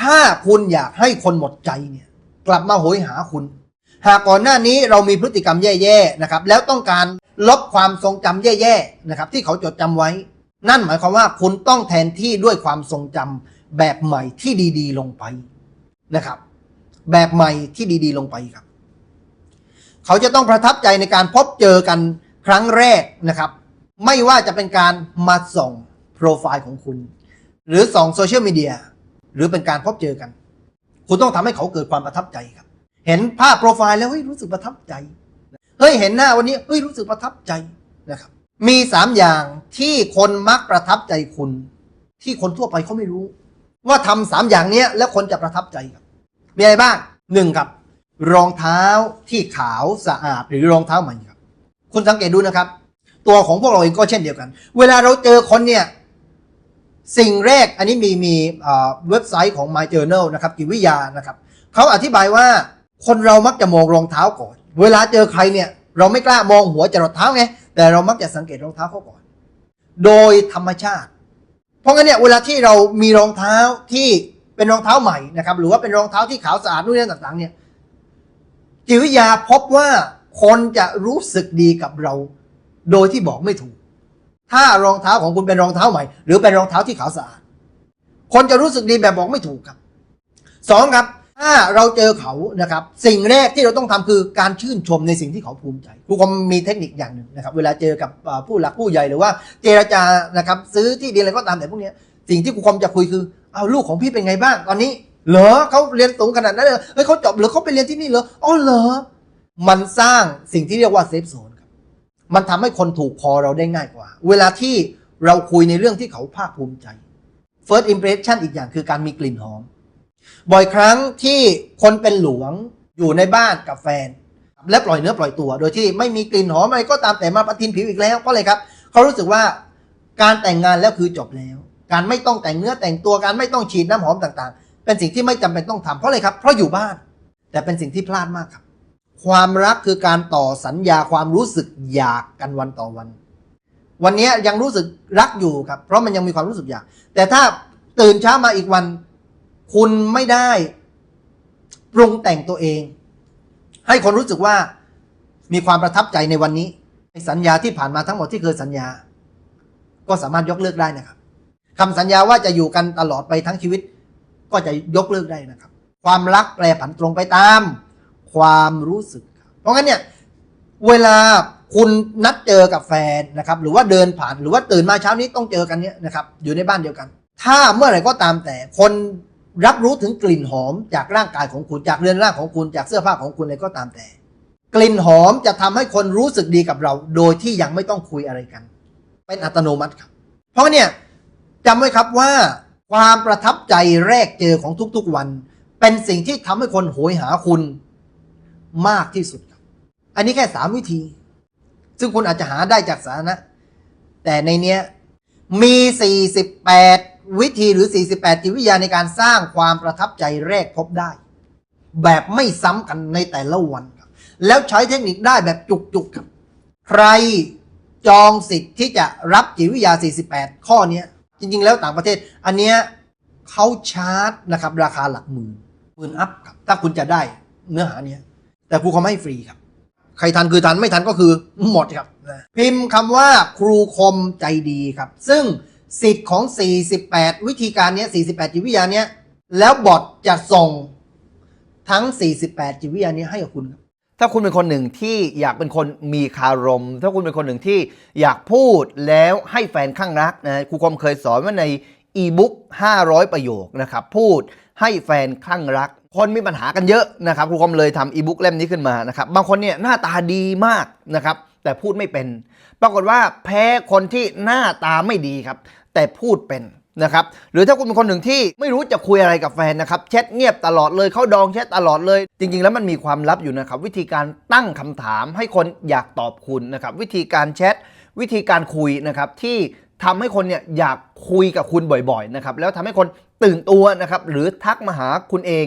ถ้าคุณอยากให้คนหมดใจเนี่ย กลับมาโหยหาคุณ หากก่อนหน้านี้เรามีพฤติกรรมแย่ๆนะครับ แล้วต้องการลบความทรงจำแย่ๆนะครับ ที่เขาจดจำไว้ นั่นหมายความว่าคุณต้องแทนที่ด้วยความทรงจำแบบใหม่ที่ดี ๆ ลงไปนะครับ แบบใหม่ที่ดีๆ ลงไปครับ เขาจะต้องประทับใจในการพบเจอกันครั้งแรกนะครับ ไม่ว่าจะเป็นการมาส่องโปรไฟล์ของคุณ หรือส่องโซเชียลมีเดีย หรือเป็นการพบเจอกัน คุณต้องทำให้เขาเกิดความประทับใจครับ เห็นภาพโปรไฟล์แล้วเฮ้ยรู้สึกประทับใจเฮ้ยเห็นหน้าวันนี้เฮ้ยรู้สึกประทับใจนะครับ มีสามอย่างที่คนมักประทับใจคุณ ที่คนทั่วไปเขาไม่รู้ ว่าทำสามอย่างเนี้ยแล้วคนจะประทับใจครับ มีอะไรบ้างหนึ่งครับ รองเท้าที่ขาวสะอาดหรือรองเท้าใหม่ครับ คุณสังเกตดูนะครับ ตัวของพวกเราเองก็เช่นเดียวกัน เวลาเราเจอคนเนี่ย สิ่งแรกอันนี้มีมีเว็บไซต์ของ My Journal นะครับจิตวิทยานะครับเขาอธิบายว่าคนเรามักจะมองรองเท้าก่อน เวลาเจอใครเนี่ยเราไม่กล้ามองหัวจรดเท้าไงแต่เรามักจะสังเกตรองเท้าเขาก่อน โดยธรรมชาติ เพราะงั้นเนี่ยเวลาที่เรามีรองเท้าที่เป็นรองเท้าใหม่นะครับ หรือว่าเป็นรองเท้าที่ขาวสะอาดนู่นนี่ต่างๆ เนี่ยจิตวิทยาพบว่าคนจะรู้สึกดีกับเรา โดยที่บอกไม่ถูก ถ้ารองเท้าของคุณเป็นรองเท้าใหม่ หรือเป็นรองเท้าที่ขาวสะอาด คนจะรู้สึกดีแบบบอกไม่ถูกครับสองครับ ถ้าเราเจอเขานะครับ สิ่งแรกที่เราต้องทำคือการชื่นชมในสิ่งที่เขาภูมิใจครูคอมมีเทคนิคอย่างหนึ่งนะครับ เวลาเจอกับผู้หลักผู้ใหญ่หรือว่าเจรจานะครับซื้อที่ดินอะไรก็ตามแต่พวกนี้สิ่งที่ครูคอมจะคุยคือเอาลูกของพี่เป็นไงบ้างตอนนี้ เหรอเขาเรียนสูงขนาดนั้นเลยเฮ้ยเขาจบหรือเขาไปเรียนที่นี่เหรออ๋อเหรอมันสร้างสิ่งที่เรียกว่าเซฟโซน มันทำให้คนถูกคอเราได้ง่ายกว่า เวลาที่เราคุยในเรื่องที่เขาภาคภูมิใจ First impression อีกอย่างคือการมีกลิ่นหอม บ่อยครั้งที่คนเป็นหลวงอยู่ในบ้านกับแฟน และปล่อยเนื้อปล่อยตัว โดยที่ไม่มีกลิ่นหอมอะไรก็ตามแต่มาปะทินผิวอีกแล้วเพราะอะไรครับเขารู้สึกว่าการแต่งงานแล้วคือจบแล้ว การไม่ต้องแต่งเนื้อแต่งตัวการไม่ต้องฉีดน้ำหอมต่างๆ เป็นสิ่งที่ไม่จำเป็นต้องทำเพราะอะไรครับเพราะอยู่บ้าน แต่เป็นสิ่งที่พลาดมากครับ ความรักคือการต่อสัญญาความรู้สึกอยากกันวันต่อวัน วันนี้ยังรู้สึกรักอยู่ครับ เพราะมันยังมีความรู้สึกอยาก แต่ถ้าตื่นเช้ามาอีกวัน คุณไม่ได้ปรุงแต่งตัวเอง ให้คนรู้สึกว่ามีความประทับใจในวันนี้สัญญาที่ผ่านมาทั้งหมดที่เคยสัญญา ก็สามารถยกเลิกได้นะครับคำสัญญาว่าจะอยู่กันตลอดไปทั้งชีวิต ก็จะยกเลิกได้นะครับ ความรักแปรผันตรงไปตาม ความรู้สึก เพราะงั้นเนี่ยเวลาคุณนัดเจอกับแฟนนะครับ หรือว่าเดินผ่านหรือว่าตื่นมาเช้านี้ต้องเจอกันเนี่ยนะครับ อยู่ในบ้านเดียวกัน ถ้าเมื่อไหร่ก็ตามแต่คนรับรู้ถึงกลิ่นหอมจากร่างกายของคุณจากเรือนร่างของคุณจากเสื้อผ้าของคุณอะไรก็ตามแต่ กลิ่นหอมจะทำให้คนรู้สึกดีกับเรา โดยที่ยังไม่ต้องคุยอะไรกัน เป็นอัตโนมัติครับ เพราะเนี่ยจำไว้ครับว่าความประทับใจแรกเจอของทุกๆวัน เป็นสิ่งที่ทำให้คนโหยหาคุณ มากที่สุดครับ อันนี้แค่สามวิธี ซึ่งคุณอาจจะหาได้จากสาธารณะแต่ในเนี้ยมี 48 วิธีหรือ 48 จิตวิทยาในการสร้างความประทับใจแรกพบได้ แบบไม่ซ้ำกันในแต่ละวันครับ แล้วใช้เทคนิคได้แบบจุกๆครับ ใครจองสิทธิ์ที่จะรับจิตวิทยา 48 ข้อนี้จริง ๆ แล้วต่างประเทศ อันเนี้ยเขาชาร์จนะครับ ราคาหลักหมื่นหมื่นอัพครับถ้าคุณจะได้เนื้อหาเนี้ย แต่ครูเขาไม่ให้ฟรีครับ ใครทันคือทันไม่ทันก็คือหมดครับพิมพ์คำว่าครูคมใจดีครับ ซึ่งสิทธิ์ของ 48 วิธีการนี้48 จิตวิทยานี้แล้วบอทจะส่งทั้ง 48 จิตวิทยานี้ให้กับคุณครับถ้าคุณเป็นคนหนึ่งที่อยากเป็นคนมีคารม ถ้าคุณเป็นคนหนึ่งที่อยากพูดแล้วให้แฟนข้างรักนะครูคมเคยสอนว่าในอีบุ๊ก500 ประโยคนะครับ พูดให้แฟนข้างรัก คนมีปัญหากันเยอะนะครับครูคอมเลยทำอีบุ๊กเล่มนี้ขึ้นมานะครับบางคนเนี่ยหน้าตาดีมากนะครับแต่พูดไม่เป็น ปรากฏว่าแพ้คนที่หน้าตาไม่ดีครับ แต่พูดเป็นนะครับหรือถ้าคุณเป็นคนหนึ่งที่ไม่รู้จะคุยอะไรกับแฟนนะครับแชทเงียบตลอดเลยเขาดองแชทตลอดเลย จริง ๆ แล้วมันมีความลับอยู่นะครับ วิธีการตั้งคำถามให้คนอยากตอบคุณนะครับ วิธีการแชทวิธีการคุยนะครับที่ทำให้คนเนี่ยอยากคุยกับคุณบ่อยๆนะครับแล้วทำให้คนตื่นตัวนะครับหรือทักมาหาคุณเอง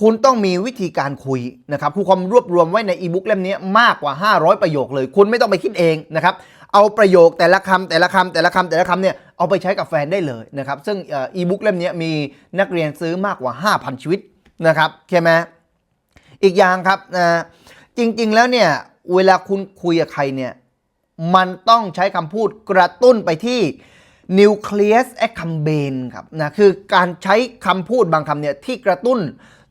คุณต้องมีวิธีการคุยนะครับครูคอมรวบรวมไว้ในอีบุ๊กเล่มนี้มากกว่า 500 ประโยคเลย คุณไม่ต้องไปคิดเองนะครับ เอาประโยคแต่ละคำแต่ละคำแต่ละคำแต่ละคำเนี่ยเอาไปใช้กับแฟนได้เลยนะครับ ซึ่งอีบุ๊กเล่มนี้มีนักเรียนซื้อมากกว่า 5,000 ชีวิตนะครับใช่ไหมอีกอย่างครับนะจริงๆแล้วเนี่ยเวลาคุณคุยกับใครเนี่ยมันต้องใช้คำพูดกระตุ้นไปที่ nucleus accumbens ครับนะคือการใช้คำพูดบางคำเนี่ยที่กระตุ้น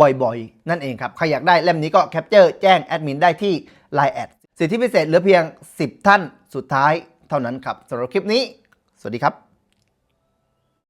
บ่อยๆ นั่นเองครับ ใครอยากได้เล่มนี้ก็แคปเจอร์แจ้งแอดมินได้ที่ Line แอดสิทธิพิเศษเหลือเพียง 10 ท่านสุดท้ายเท่านั้นครับสำหรับคลิปนี้ สวัสดีครับ